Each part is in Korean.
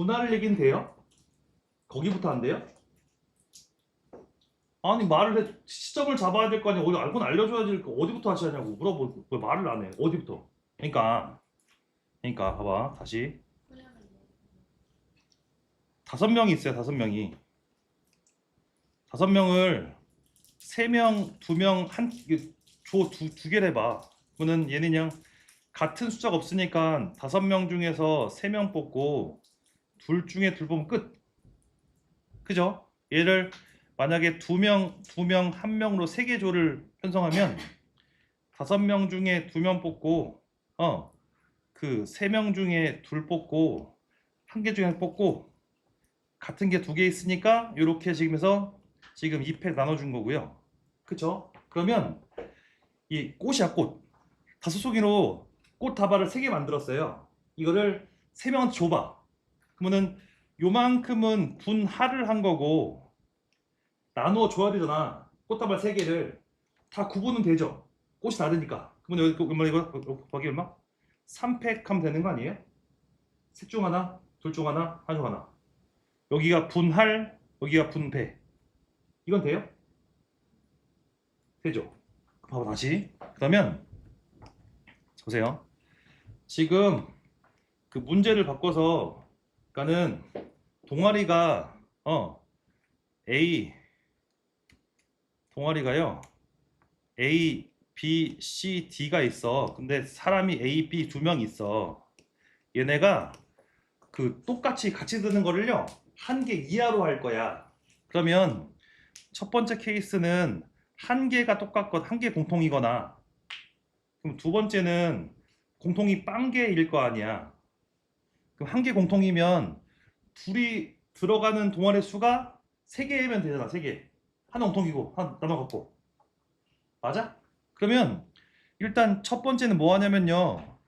분할을 얘기는 돼요? 거기부터 안 돼요? 아니 말을 해 시점을 잡아야 될 거 아니야 어디 알고는 알려줘야지 그 어디부터 하셔야 하냐고 물어보고 왜 말을 안 해 어디부터 그러니까 그러니까 봐봐 다시 다섯 명이 있어요 다섯 명이 다섯 명을 세 명, 두 명, 한, 줘두 두 개를 해봐. 그러면 얘는 그냥 같은 숫자가 없으니까 다섯 명 중에서 세 명 뽑고 둘 중에 둘 뽑으면 끝. 그죠? 얘를 만약에 두 명, 두 명, 한 명으로 세 개 조를 편성하면 다섯 명 중에 두 명 뽑고 어 그 세 명 중에 둘 뽑고 한 개 중에 뽑고 같은 게 두 개 있으니까 이렇게 지금 해서 지금 2패 나눠준 거고요. 그쵸? 그러면 이 꽃이야 꽃. 다섯 송이로 꽃 다발을 세 개 만들었어요. 이거를 세 명한테 줘봐. 그러면은 요만큼은 분할을 한 거고 나누어 줘야 되잖아. 꽃 다발 세 개를 다 구분은 되죠. 꽃이 다르니까. 그러면 여기 얼마 이거 거기 얼마? 3팩 하면 되는 거 아니에요? 셋 중 하나, 둘 중 하나, 한 중 하나. 여기가 분할, 여기가 분배. 이건 돼요? 되죠? 봐봐 다시. 그러면 보세요. 지금 그 문제를 바꿔서 그러니까는 동아리가 어 A 동아리가요 A, B, C, D가 있어. 근데 사람이 A, B 두 명 있어. 얘네가 그 똑같이 같이 드는 거를요 한 개 이하로 할 거야. 그러면 첫 번째 케이스는 한 개가 똑같건 한 개 공통이거나 그럼 두 번째는 공통이 빵 개일 거 아니야. 그럼 한 개 공통이면 둘이 들어가는 동아리 수가 세 개면 되잖아. 세 개. 하나 공통이고 하나 나눠 갖고. 맞아? 그러면 일단 첫 번째는 뭐 하냐면요.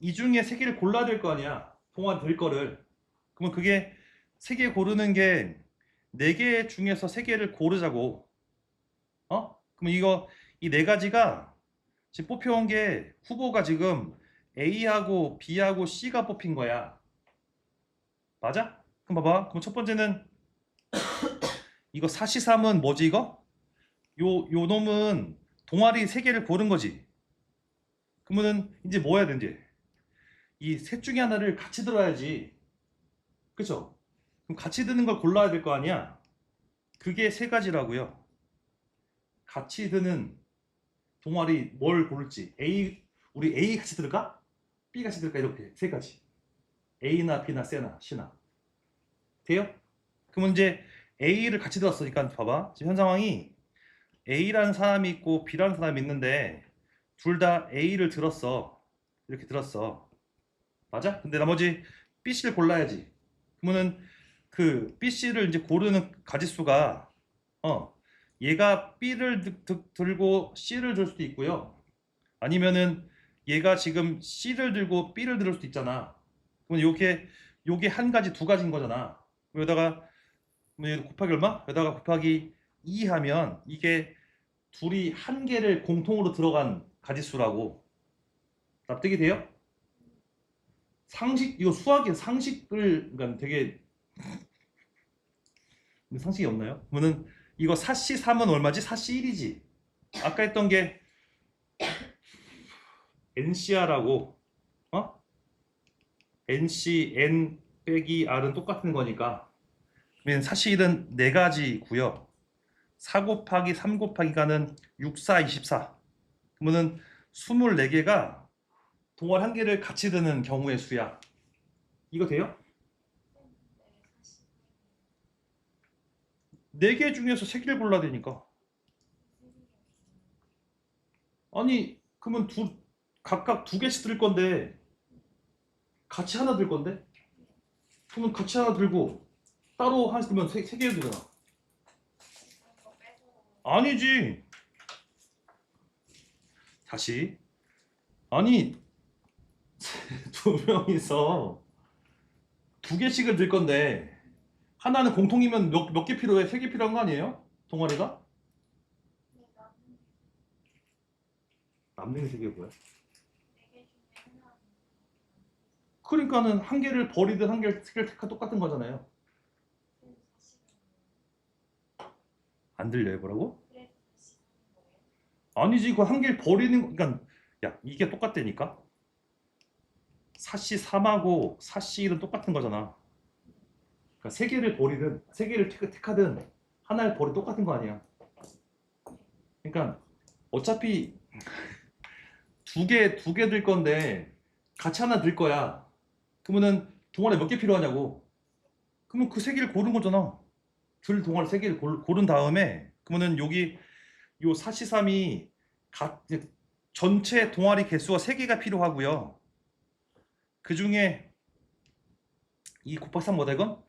이 중에 세 개를 골라야 될 거 아니야. 동아리 될 거를. 그러면 그게 세개 고르는 게네개 중에서 세 개를 고르자고. 어? 그럼 이거 이 네 가지가 지금 뽑혀온 게 후보가 지금 A하고 B하고 C가 뽑힌 거야. 맞아? 그럼 봐봐. 그럼 첫 번째는 이거 사시삼은 뭐지 이거? 요, 요 놈은 동아리 세 개를 고른 거지. 그러면은 이제 뭐 해야 되는지 이 셋 중에 하나를 같이 들어야지. 그쵸? 그럼 같이 드는 걸 골라야 될 거 아니야? 그게 세 가지라고요. 같이 드는 동아리 뭘 고를지 A 우리 A 같이 들을까? B 같이 들을까 이렇게 세 가지 A나 B나 C나 C나 돼요? 그러면 이제 A를 같이 들었으니까 봐봐 지금 현 상황이 A라는 사람이 있고 B라는 사람이 있는데 둘 다 A를 들었어 이렇게 들었어 맞아? 근데 나머지 B, C를 골라야지 그러면은 그 B, C를 이제 고르는 가지수가 어 얘가 B를 드- 드- 들고 C를 들 수도 있고요. 아니면은 얘가 지금 C를 들고 B를 들을 수도 있잖아. 그러면 요게 요게 한 가지 두 가지인 거잖아. 여기다가 뭐얘 곱하기 얼마? 여기다가 곱하기 2 하면 이게 둘이 한 개를 공통으로 들어간 가지수라고 납득이 돼요? 상식 이거 수학의 상식을 그러니까 되게 상식이 없나요? 그러면은 이거 사시 3은 얼마지? 사시 1이지. 아까 했던 게 NCR하고 어? NC N 빼기 R은 똑같은 거니까 그러면 사시 1은 네 가지고요. 4 곱하기 3 곱하기가는 6, 4, 24. 그러면은 24개가 동월 한 개를 같이 드는 경우의 수야. 이거 돼요? 네개 중에서 세 개를 골라야 되니까. 아니, 그러면 두 각각 두 개씩 들 건데 같이 하나 들 건데? 그러면 같이 하나 들고 따로 하나 들면 세, 세 개를 들잖아. 아니지. 다시. 아니, 두 명이서 두 개씩을 들 건데 하나는 공통이면 몇 몇 개 필요해? 세 개 필요한 거 아니에요? 동아리가? 남는 세개 뭐야? 그러니까는 한 개를 버리든 한 개를 택하 똑같은 거잖아요. 안 들려요, 뭐라고? 아니지, 그 한 개를 버리는 거, 그러니까 야 이게 똑같다니까. 사시 3하고 사시 1은 똑같은 거잖아. 그러니까 세 개를 버리든 세 개를 택- 택하든 하나를 버리 똑같은 거 아니야. 그러니까 어차피 두 개 두 개 들 건데 같이 하나 들 거야. 그러면은 동아리 몇 개 필요하냐고. 그러면 그 세 개를 고른 거잖아. 들 동아리 세 개를 골- 고른 다음에 그러면은 여기 요 사시삼이 가, 이제 전체 동아리 개수가 세 개가 필요하고요. 그 중에 이 곱하기 3 뭐다 이건?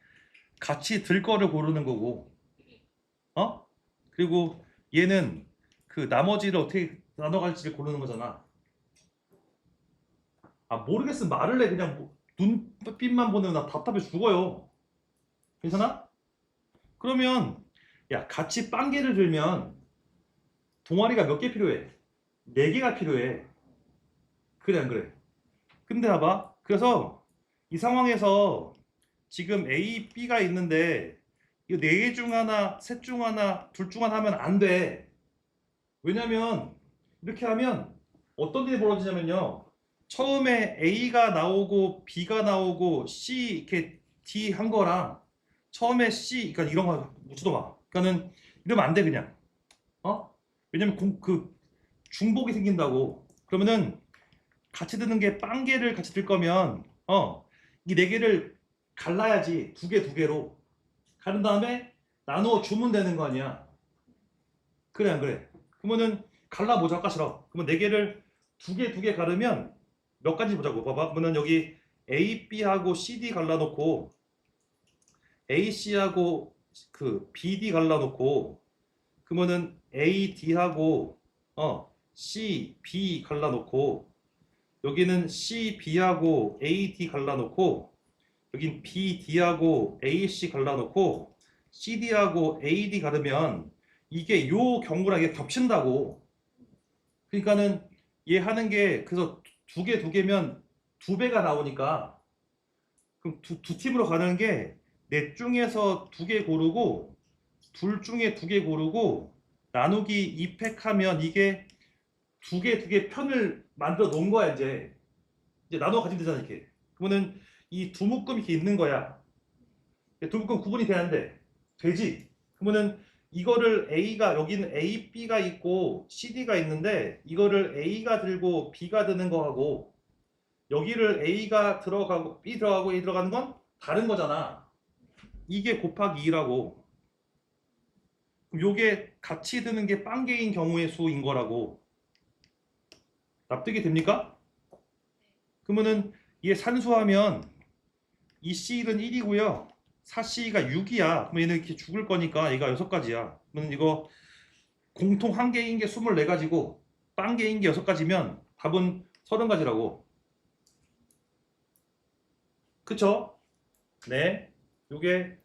같이 들 거를 고르는 거고, 어? 그리고 얘는 그 나머지를 어떻게 나눠갈지를 고르는 거잖아. 아 모르겠으면 말을 해 그냥 뭐- 눈빛만 보내면 나 답답해 죽어요. 괜찮아? 그러면 야 같이 빵개를 들면 동아리가 몇 개 필요해? 네 개가 필요해. 그래 안 그래? 근데 봐봐. 그래서 이 상황에서 지금 A, B가 있는데 이거 네개 중 하나, 셋 중 하나, 둘 중 하나 하면 안 돼. 왜냐면 이렇게 하면 어떤 일이 벌어지냐면요. 처음에 A가 나오고 B가 나오고 C 이렇게 D 한 거랑 처음에 C 그러니까 이런 거 묻지도 마. 그러니까는 이러면 안 돼 그냥. 어? 왜냐면 공, 그 중복이 생긴다고. 그러면은 같이 드는 게 빵 개를 같이 들 거면 어 이 네 개를 갈라야지 두 개두 개로 가른 다음에 나누어 주면 되는 거 아니야. 그래 안 그래? 그러면은 갈라 보자 아까 싫어. 그러면 네 개를 두 개 두 개 가르면 몇 가지 보자고. 봐봐. 그러면 여기 A, B하고 CD 갈라놓고 A, C하고 그 B, D 갈라놓고 그러면은 A, D하고 어 C, B 갈라놓고 여기는 C, B하고 A, D 갈라놓고 여긴 B, D하고 A, C 갈라놓고 C, D하고 A, D 가르면 이게 요 경우랑 이게 겹친다고. 그러니까는 얘 하는 게 그래서 두 개 두 개면 두 배가 나오니까 그럼 두, 두 팀으로 가는 게 넷 중에서 두 개 고르고 둘 중에 두 개 고르고 나누기 2팩 하면 이게 두 개 두 개 편을 만들어 놓은 거야 이제. 이제 나눠 가지면 되잖아 이렇게. 그러면은 이 두 묶음이 이렇게 있는 거야. 두 묶음 구분이 되는데 되지? 그러면은 이거를 A가 여기는 A, B가 있고 CD가 있는데 이거를 A가 들고 B가 드는 거하고 여기를 A가 들어가고 B 들어가고 A 들어가는 건 다른 거잖아. 이게 곱하기 2라고. 그럼 요게 같이 드는 게 빵개인 경우의 수인 거라고. 납득이 됩니까? 그러면은 얘 산수하면 이 C는 1이고요. 4C가 6이야. 그럼 얘는 이렇게 죽을 거니까 얘가 6가지야. 그러면 이거 공통 한 개인 게 24가지고 빵 개인 게 6가지면 답은 30가지라고. 그쵸? 네. 요게